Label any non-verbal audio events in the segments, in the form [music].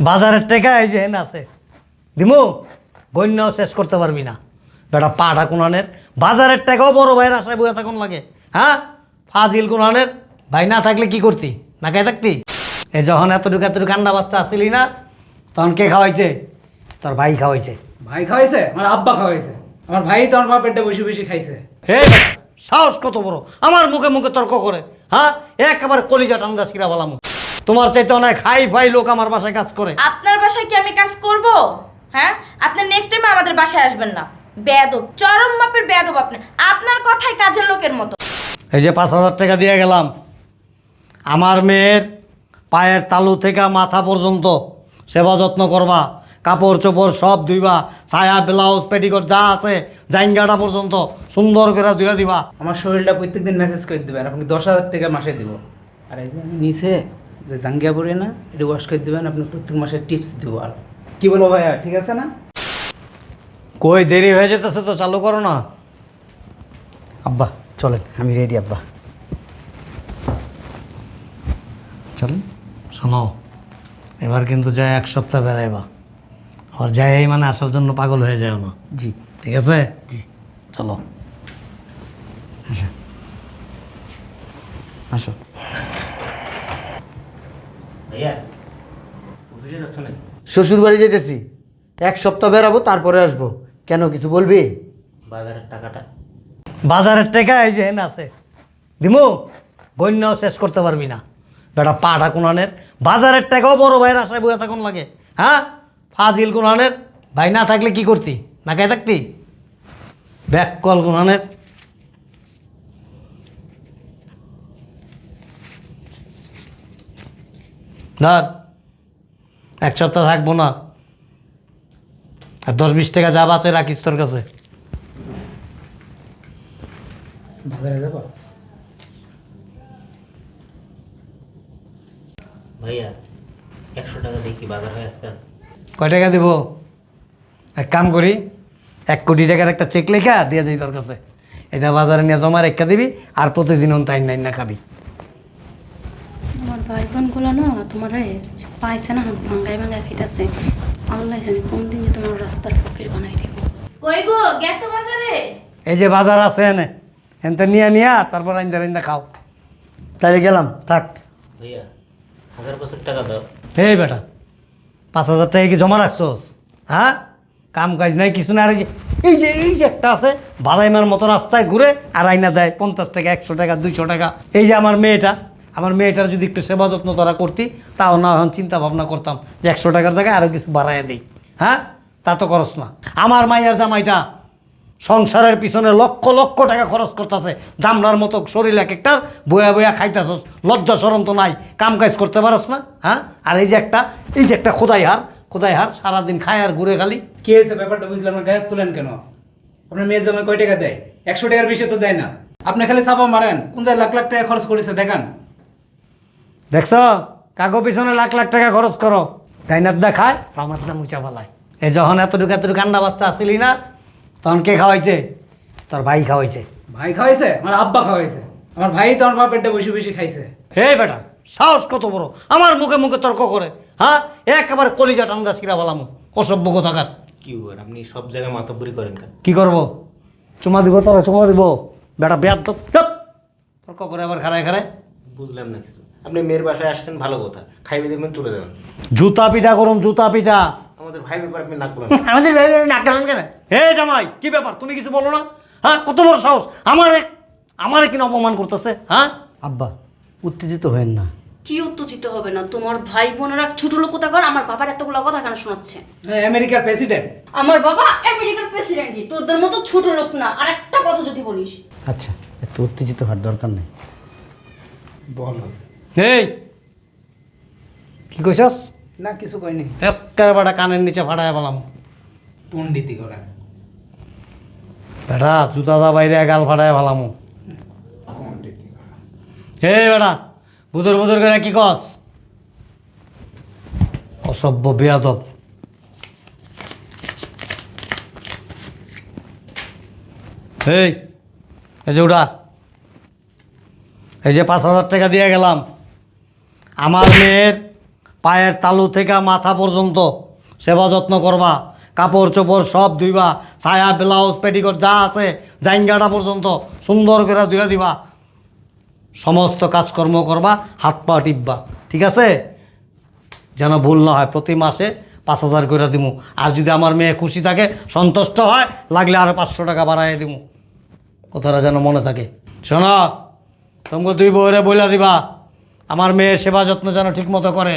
বাজারের টেকা এই যে হেন আছে। দিমু গণ্যও শেষ করতে পারবি না। বেটা পাটা কোনানের। বাজারের টাকাও বড় ভাইয়ের আশায় বইয়া থাকুন লাগে। হ্যাঁ? ফাজিল কোনানের। ভাই না থাকলে কি করতি? না খাই থাকতি? এই যখন এতটুকু এতটুকু কান্না বাচ্চা আসিলি না তখন কে খাওয়াইছে? তোর ভাই খাওয়াইছে। ভাই খাওয়াইছে? আমার আব্বা খাওয়াইছে। আমার ভাই তো আমার পেটে বসে বসে খাইছে। হে সাহস কত বড়। আমার মুখে মুখে তর্ক করে। হ্যাঁ? একেবারে কলিজা টান্দা সিরা বলাম। তোমার চাইতে অনেক হাই ফাই লোক আমার বাসায় কাজ করে। আপনার বাসায় কি আমি কাজ করব? হ্যাঁ? আপনি নেক্সট টাইম আমাদের বাসায় আসবেন না। বেয়াদব চরম মাপের বেয়াদব আপনি। আপনার কথাই কাজের লোকের মতো। এই যে পাঁচ হাজার টাকা দিয়ে গেলাম। আমার মেয়ের পায়ের তালু থেকে মাথা পর্যন্ত সেবা যত্ন করবা কাপড় চোপড় সব ধুইবা ছায়া ব্লাউজ পেটিকোট যা আছে জাইঙ্গাটা পর্যন্ত সুন্দর করে ধুয়ে দিবা। আমার শরীরটা প্রত্যেকদিন মেসেজ করে দেবেন আপনি দশ হাজার টাকা মাসে দিব। আর এই যে আমি নিচে যে জাঙ্গিয়া পরে না এটা ওয়াশ করে দেবেন আপনি প্রত্যেক মাসে টিপস দিব আর। কি বলো ভাইয়া ঠিক আছে না? কই দেরি হয়ে যেতেছে তো চালু করো না। আব্বা চলেন আমি রেডি আব্বা। চলেন শোনো এবার কিন্তু যাই এক সপ্তাহ বেড়াইবা। আবার যাই এই মানে আসার জন্য পাগল হয়ে যায় না। জি। ঠিক আছে? জি। চলো। আসো। ভাইয়া অফিসে যাচ্ছ নাকি? শ্বশুর বাড়ি যেতেছি। এক সপ্তাহ বেরাবো তারপরে আসব। কেন কিছু বলবি? বাজারের টাকাটা। বাজারের টাকা এই যে হেন আছে। দিমু গণ্যও শেষ করতে পারবি না। বেটা পাটা কোনানের বাজারের টাকাও বড় ভাইয়ের আশায় বইয়া থাকুন লাগে। হ্যাঁ? ফাজিল কোনানের ভাই না থাকলে কি করতি? না খাই থাকতি? ব্যাক কল কোনানের ধর এক সপ্তাহ থাকব না। আর দশ বিশ টাকা যা বাঁচে রাখিস তোর কাছে। বাজারে যাব? ভাইয়া একশো টাকা দিয়ে কি বাজার হয় আজকাল? কয় টাকা দিব? এক কাম করি এক কোটি টাকার একটা চেক লেখা দিয়ে যাই তোর কাছে। এটা বাজারে নিয়ে জমা রেখা দিবি আর প্রতিদিন তাই নাই না খাবি। আমার ভাই বোনগুলো না তোমার পাইছে না ভাঙ্গায় ভাঙ্গায় খাইতেছে। আল্লাহ জানে কোন দিন যে তোমার রাস্তার ফকির বানাই দিব। কই গো গেছো বাজারে? এই যে বাজার আছে এনে এনতে নিয়ে নিয়া তারপর আইন্দা আইন্দা খাও। তাইলে গেলাম থাক। ভাইয়া হাজার পাঁচেক টাকা দাও। এই বেটা পাঁচ হাজার টাকা কি জমা রাখছোস? হ্যাঁ? কাম কাজ নাই কিছু না আর এই এই যে এই যে একটা আছে বাদাইমার মতো রাস্তায় ঘুরে আর আইনা দেয় পঞ্চাশ টাকা একশো টাকা দুইশো টাকা। এই যে আমার মেয়েটা আমার মেয়েটার যদি একটু সেবা যত্ন তারা করতি, তাও না এখন চিন্তা ভাবনা করতাম যে একশো টাকার জায়গায় আরও কিছু বাড়াইয়া দিই। হ্যাঁ? তা তো খরচ না। আমার মাইয়ার জামাইটা সংসারের পিছনে লক্ষ লক্ষ টাকা খরচ করতেছে। দামড়ার মতো শরীর এক একটা বয়া বয়া খাইতেছস। লজ্জা সরম তো নাই। কাম কাজ করতে পারস না হ্যাঁ? আর এই যে একটা, এই যে একটা খোদাই হার খোদাই হার সারাদিন খায় আর ঘুরে খালি। কি হয়েছে ব্যাপারটা বুঝলাম না গায়ে তুলেন কেন? আপনার মেয়ের জামাই কয় টাকা দেয়? একশো টাকার বেশি তো দেয় না। আপনি খালি চাপা মারেন। কোন জায়গায় লাখ লাখ টাকা খরচ করেছে, দেখান। দেখছ? কাগো পিছনে লাখ লাখ টাকা খরচ করো। ডাইনার দা খায় আমার দা মুচা ফেলায়। এই যখন এতটুকু এতটুকু কান্না বাচ্চা আসিলি না তখন কে খাওয়াইছে? তোর ভাই খাওয়াইছে। ভাই খাওয়াইছে? আমার আব্বা খাওয়াইছে। আমার ভাই তো আমার পেটে বসে বসে খাইছে। হে বেটা সাহস কত বড়? আমার মুখে মুখে তর্ক করে হ্যাঁ? একেবারে কলিজা টান্দা সিরা বলাম অসভ্য কোথাকার। কি আপনি সব জায়গায় মাতব্বরি করেন কেন? কি করব? চুমা দিব তোরা চুমা দিব। বেটা বেয়ার তো তর্ক করে আবার খারায় খারায় বুঝলাম না কিছু। আপনি মেয়ের বাসায় আসছেন ভালো কথা। খাইবে দেখবেন চলে যাবেন জুতা পিঠা করুন জুতা পিঠা। আমাদের ভাই ব্যাপার আপনি নাক বলেন। [laughs] আমাদের ভাই নাক ডালেন কেন? হে জামাই কি ব্যাপার? তুমি কিছু বলো না? হ্যাঁ কত বড় সাহস। আমার আমার কিনা অপমান করতেছে হ্যাঁ? আব্বা উত্তেজিত হয়েন না। কি উত্তেজিত হবে না? তোমার ভাই বোনেরা ছোট লোক কোথাকার? আমার বাবার এতগুলো কথা কেন শোনাচ্ছে? হ্যাঁ, আমেরিকার প্রেসিডেন্ট। আমার বাবা আমেরিকার প্রেসিডেন্টই তোদের মতো ছোট লোক না। আর একটা কথা যদি বলিস। আচ্ছা একটু উত্তেজিত হওয়ার দরকার নেই। বলো। এই কি কইছস? না কিছু কইনি। একেবারে কানের নিচে ফাটায় বললাম পণ্ডিতি করেন বেটা জুতা দা বাইরে গাল ফাটায় করেন হে বেটা বুদর বুদর করে কি কস? অসভ্য বেয়াদব। এই এই যে ওটা এই যে পাঁচ হাজার টাকা দিয়ে গেলাম। আমার মেয়ের পায়ের তালু থেকে মাথা পর্যন্ত সেবা যত্ন করবা, কাপড় চোপড় সব ধুইবা, ছায়া, ব্লাউজ, পেটিকট যা আছে, জাইঙ্গাটা পর্যন্ত সুন্দর করে ধুয়ে দিবা। সমস্ত কাজকর্ম করবা, হাত পা টিপবা, ঠিক আছে? যেন ভুল না হয়, প্রতি মাসে পাঁচ হাজার করে দিমু। আর যদি আমার মেয়ে খুশি থাকে, সন্তুষ্ট হয়, লাগলে আরও পাঁচশো টাকা বাড়াই দিমু। কথাটা যেন মনে থাকে। শোনো, তোমাকে দুই বউরে বইলা দিবা। আমার মেয়ের সেবা যত্ন যেন ঠিক মতো করে।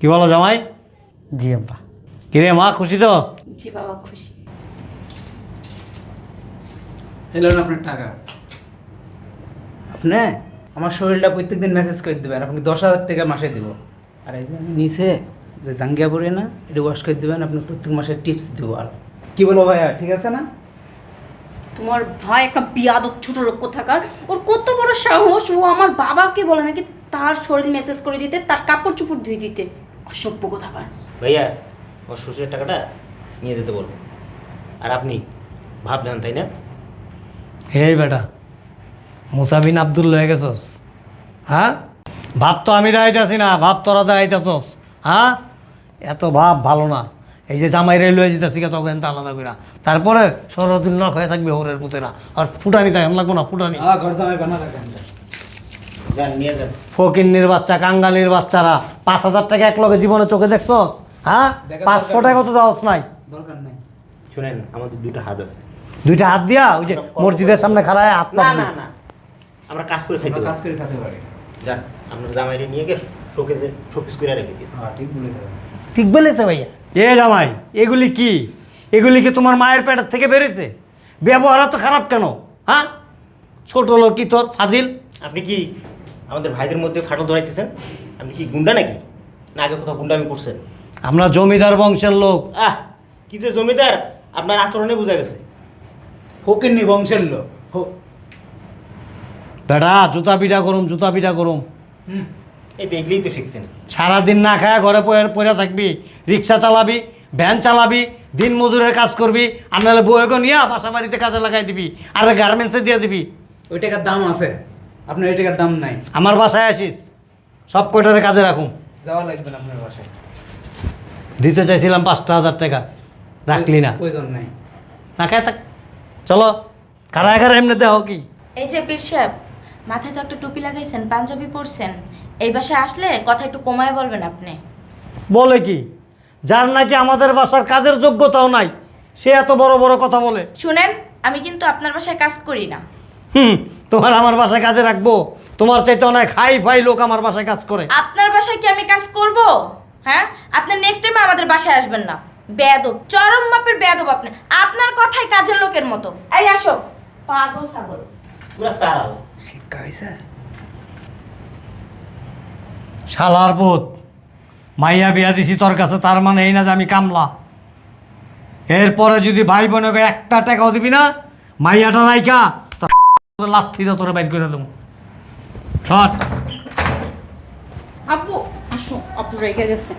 কি বলো জামাই? জি আব্বা। কিরে মা খুশি তো? জি বাবা খুশি। এলেন আপনার টাকা। আপনি আমার শরীরটা প্রত্যেকদিন মেসেজ করে দেবেন আপনাকে দশ হাজার টাকা মাসে দিব। আর এই যে আমি নিচে যে জাঙ্গিয়া পরে না এটা ওয়াশ করে দেবেন আপনি প্রত্যেক মাসে টিপস দেবো আর। কি বলো ভাইয়া ঠিক আছে না? তোমার ভাই একটা বিয়াদব ছোট লোক থাকার ওর কত বড় সাহস? ও আমার বাবাকে বলে নাকি তার শরীর মেসেজ করে দিতে তার কাপড় চোপড় ধুয়ে দিতে। অসভ্য কোথাকার। ভাইয়া ওর শ্বশুরের টাকাটা নিয়ে যেতে বলব। আর আপনি ভাবলেন তাই না? হেই বেটা মুসাবিন আব্দুল লয়ে গেছস? হ্যাঁ? ভাব তো আমি দাঁড়াইতেছি না ভাব তোরা দাঁড়াইতেছস হ্যাঁ? এত ভাব ভালো না। এই যে জামাই রে লয়ে যেতেছি তখন তা আলাদা করে তারপরে সরদিন নখ হয়ে থাকবে হোরের পুতেরা। আর ফুটানি তাই লাগবো না ফুটানি। হ্যাঁ জামাই ফকিন্নির বাচ্চা কাঙ্গালির বাচ্চারা পাঁচ হাজার টাকা এক লগে জীবনে চোখে দেখছস? হ্যাঁ? পাঁচশো টাকা তো দেওয়াস নাই। দরকার নাই। শুনেন আমাদের দুটো হাত আছে। দুইটা হাত দিয়া? ওই যে মসজিদের সামনে খাড়ায় হাত না না না। আমরা কাজ করে খাইতে কাজ করে খেতে পারি। যান আপনার জামাইরে নিয়ে গিয়ে শোকেজে শোপিস করে রেখে দিন হ্যাঁ ঠিক বলে দেবেন ঠিক বলেছে ভাইয়া। এ জামাই এগুলি কি? এগুলি কি তোমার মায়ের পেটের থেকে বেরিয়েছে? ব্যবহার তো খারাপ কেন? হ্যাঁ? ছোট লোক কি তোর? ফাজিল? আপনি কি আমাদের ভাইদের মধ্যে খাটল ধরাইতেছেন? আপনি কি গুন্ডা নাকি? না আগে কোথাও গুন্ডামি করছেন? আমরা জমিদার বংশের লোক। আহ কি যে জমিদার! আপনার আচরণে বোঝা গেছে। ফকিরনি বংশের লোক। হো বেটা জুতা পিঠা করুম জুতা পিঠা করুম। হুম। এই তো এগুলোই তো শিখছেন। সারাদিন না খায় ঘরে পড়ে থাকবি রিক্সা চালাবি ভ্যান চালাবি দিন মজুরের কাজ করবি আর নাহলে বউকে নিয়ে বাসা বাড়িতে কাজে লাগাই দিবি আর গার্মেন্টসে দিয়ে দিবি। ওই টাকার দাম আছে। আপনার ওই টাকার দাম নাই। আমার বাসায় আসিস সব কয়টারে কাজে রাখুন যাওয়া লাগবে না আপনার বাসায়। দিতে চাইছিলাম পাঁচটা হাজার টাকা রাখলি না। প্রয়োজন নাই। না খায় থাক। চলো কারা কারা এমনি দেহ কি? এই যে পীর সাহেব মাথায় তো একটা টুপি লাগাইছেন পাঞ্জাবি পরছেন। এই বাসায় আসলে কথা একটু কমায় বলবেন আপনি। বলে কি? যার নাকি আমাদের বাসার কাজের যোগ্যতাও নাই সে এত বড় বড় কথা বলে। শুনেন আমি কিন্তু আপনার বাসায় কাজ করি না। হুম তোমার আমার বাসায় কাজে রাখব। তোমার চাইতে অনেক হাই ফাই লোক আমার বাসায় কাজ করে। আপনার বাসায় কি আমি কাজ করব? হ্যাঁ? আপনি নেক্সট টাইম আমাদের বাসায় আসবেন না। বেয়াদব চরম মাপের বেয়াদব আপনি। আপনার কথাই কাজের লোকের মতো। এই আসো। পাগল ছাগল। পুরা সারাল শিক্ষা হয়েছে শালার বোধ মাইয়া বিয়া দিছি তোর কাছে, তার মানে এই না যে আমি কামলা। এরপরে যদি ভাই বোনকে একটা টাকাও দিবি না, মাইয়াটা নাইকা তোর লাথিটা তোরা বাইর করে দেবো। আসো আপু রেখে গেছে।